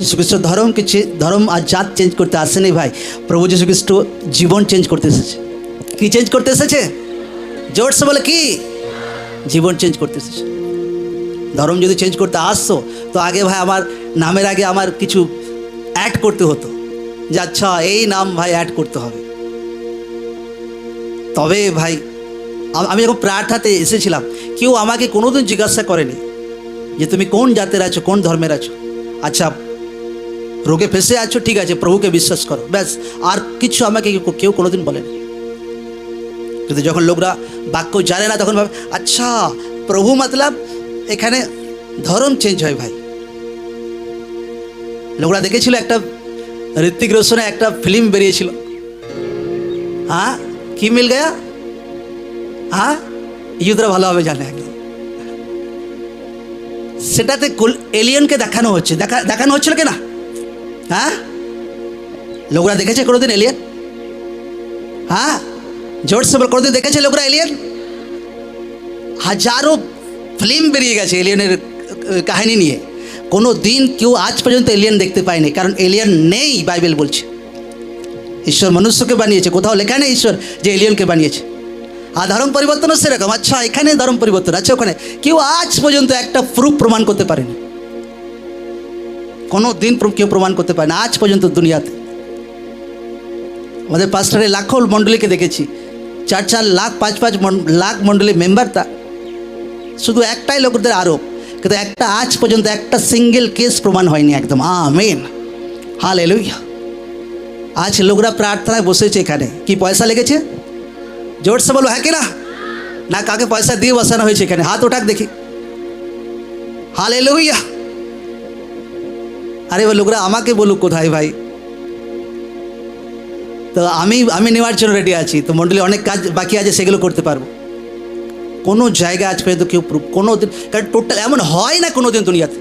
যীশুখ্রিস্ট ধর্মকে ধর্ম আর জাত চেঞ্জ করতে আসেনি ভাই? প্রভু যীশুখ্রিস্ট জীবন চেঞ্জ করতে এসেছে। কি চেঞ্জ করতে এসেছে? জোরসে বলে কি? জীবন চেঞ্জ করতে এসেছে। ধর্ম যদি চেঞ্জ করতে আসতো, তো আগে ভাই আমার নামের আগে আমার কিছু অ্যাড করতে হতো। যে আচ্ছা এই নাম ভাই অ্যাড করতে হবে। তবে ভাই আম- যখন প্রার্থাতে এসেছিলাম, কেউ আমাকে কোনোদিন জিজ্ঞাসা করেনি যে তুমি কোন জাতের আছো, কোন ধর্মের আছো? আচ্ছা রোগে ফেসে আছো, ঠিক আছে, প্রভুকে বিশ্বাস করো। ব্যাস, আর কিছু আমাকে কেউ- কোনোদিন বলেনি। কিন্তু যখন লোকরা বাক্য জানে না, তখন ভাবে আচ্ছা প্রভু মতলব এখানে ধরম চেঞ্জ হয় ভাই। লোকরা দেখেছিল একটা ঋত্বিক রোশনের একটা ফিল্ম বেরিয়েছিল। হ্যাঁ? কি মিল গয়া? হ্যাঁ? ইউদরা ভালোভাবে জানে একদম সেটাতে এলিয়নকে দেখানো হচ্ছে। দেখা দেখানো হচ্ছিল কি না? হ্যাঁ? লোকরা দেখেছে কোনোদিন এলিয়ন হ্যাঁ? জোর সে বল, কোনোদিন দেখেছে লোকরা এলিয়ন হাজারো ফিল্ম বেরিয়ে গেছে এলিয়নের কাহিনী নিয়ে। কোনো দিন কেউ আজ পর্যন্ত এলিয়ন দেখতে পায়নি, কারণ এলিয়ন নেই, বাইবেল বলছে। ঈশ্বর মনুষ্যকে বানিয়েছে। কোথাও লেখা নেই ঈশ্বর যে এলিয়নকে বানিয়েছে। আর ধর্ম পরিবর্তনও সেরকম। আচ্ছা এখানে ধর্ম পরিবর্তন আছে, ওখানে। কেউ আজ পর্যন্ত একটা প্রুফ প্রমাণ করতে পারেনি। কোনো দিন প্র- কেউ প্রমাণ করতে পারে না আজ পর্যন্ত দুনিয়াতে আমাদের পাঁচটারে লাখো মণ্ডলীকে দেখেছি চার চার লাখ পাঁচ পাঁচ মন- লাখ মণ্ডলী মেম্বার তা শুধু একটাই লোকদের আরোপ কিন্তু একটা আজ পর্যন্ত একটা সিঙ্গেল কেস প্রমাণ হয়নি একদম আমেন হাল এলুইয়া আজ লোকরা প্রার্থনায় বসেছে এখানে কি পয়সা লেগেছে জোরসে বলো হ্যাঁ কি না না কাকে পয়সা দিয়ে বসানো হয়েছে এখানে হাত ওঠাক দেখি হাল এলুইয়া আরে লোকরা আমাকে বলুক কোথায় ভাই? তো আমি আমি নেওয়ার জন্য রেডি আছি। তো মণ্ডলী অনেক কাজ বাকি আছে, সেগুলো করতে পারব। কোনো জায়গা আজ পর্যন্ত কেউ proof- কোনো দিন, কারণ টোটাল এমন হয় না কোনো দিন দুনিয়াতে।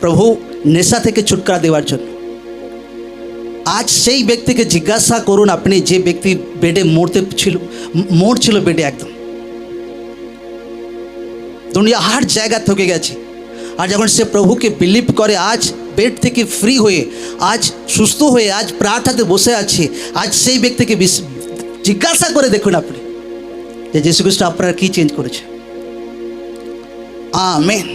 প্রভু নেশা থেকে ছুটকারা দেওয়ার জন্য। আজ সেই ব্যক্তিকে জিজ্ঞাসা করুন আপনি, যে ব্যক্তি বেডে মরতে ছিল, মরছিল বেডে একদম। দুনিয়া হার জায়গা থেকে গেছে। আর যখন সে প্রভুকে বিলিভ করে, আজ বেড থেকে ফ্রি হয়ে, আজ সুস্থ হয়ে, আজ প্রার্থাতে বসে আছে, আজ সেই ব্যক্তিকে জিজ্ঞাসা করে দেখুন আপনি যে যীশু খ্রিস্ট আপনার কী চেঞ্জ করেছে আমেন।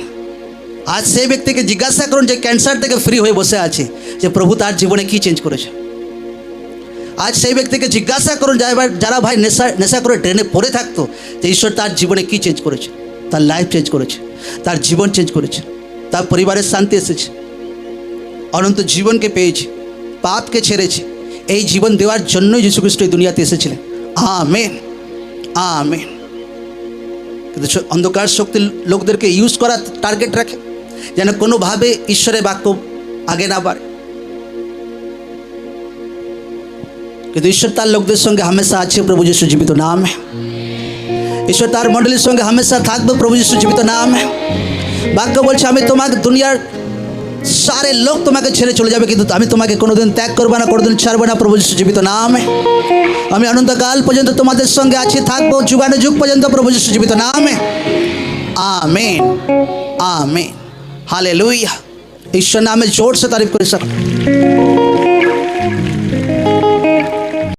আজ সেই ব্যক্তিকে জিজ্ঞাসা করুন যে ক্যান্সার থেকে ফ্রি হয়ে বসে আছে, যে প্রভু তার জীবনে কী চেঞ্জ করেছে আজ সেই ব্যক্তিকে জিজ্ঞাসা করুন যারা ভাই নেশা নেশা করে ট্রেনে পড়ে থাকতো, যে ঈশ্বর তার জীবনে কী চেঞ্জ করেছে, তার লাইফ চেঞ্জ করেছে, তার জীবন চেঞ্জ করেছে। তার পরিবারের শান্তি এসেছে। অনন্ত জীবনকে পেয়েছে, পাপকে ছেড়েছে। এই জীবন দেওয়ার জন্যই যীশু খ্রিস্ট এই দুনিয়াতে এসেছিলেন। Amen amen. কিন্তু অন্ধকার শক্তির লোকদেরকে ইউজ করার টার্গেট রাখে, যেন কোনোভাবে ঈশ্বরের বাক্য আগে না বাড়ে। কিন্তু ঈশ্বর তার লোকদের সঙ্গে হামেশা আছে, প্রভু যিশু জীবিত নাম ঈশ্বর তার মণ্ডলীর সঙ্গে হামেশা থাকবে, প্রভু যিশু জীবিত নাম ভাগ্য বলছে, আমি তোমাকে দুনিয়ার সারে লোক তোমাকে ছেড়ে চলে যাবে, কিন্তু আমি তোমাকে কোনোদিন ত্যাগ করব না, কোনোদিন ছাড়বো না, প্রভু জীবিত নামে। আমি অনন্তকাল পর্যন্ত তোমাদের সঙ্গে আছি, থাকব যুগানু যুগ পর্যন্ত প্রভু জীবিত নামে। Amen amen. হালে লুইয়া ঈশ্বর নামে জোর সে তারিফ করি সব।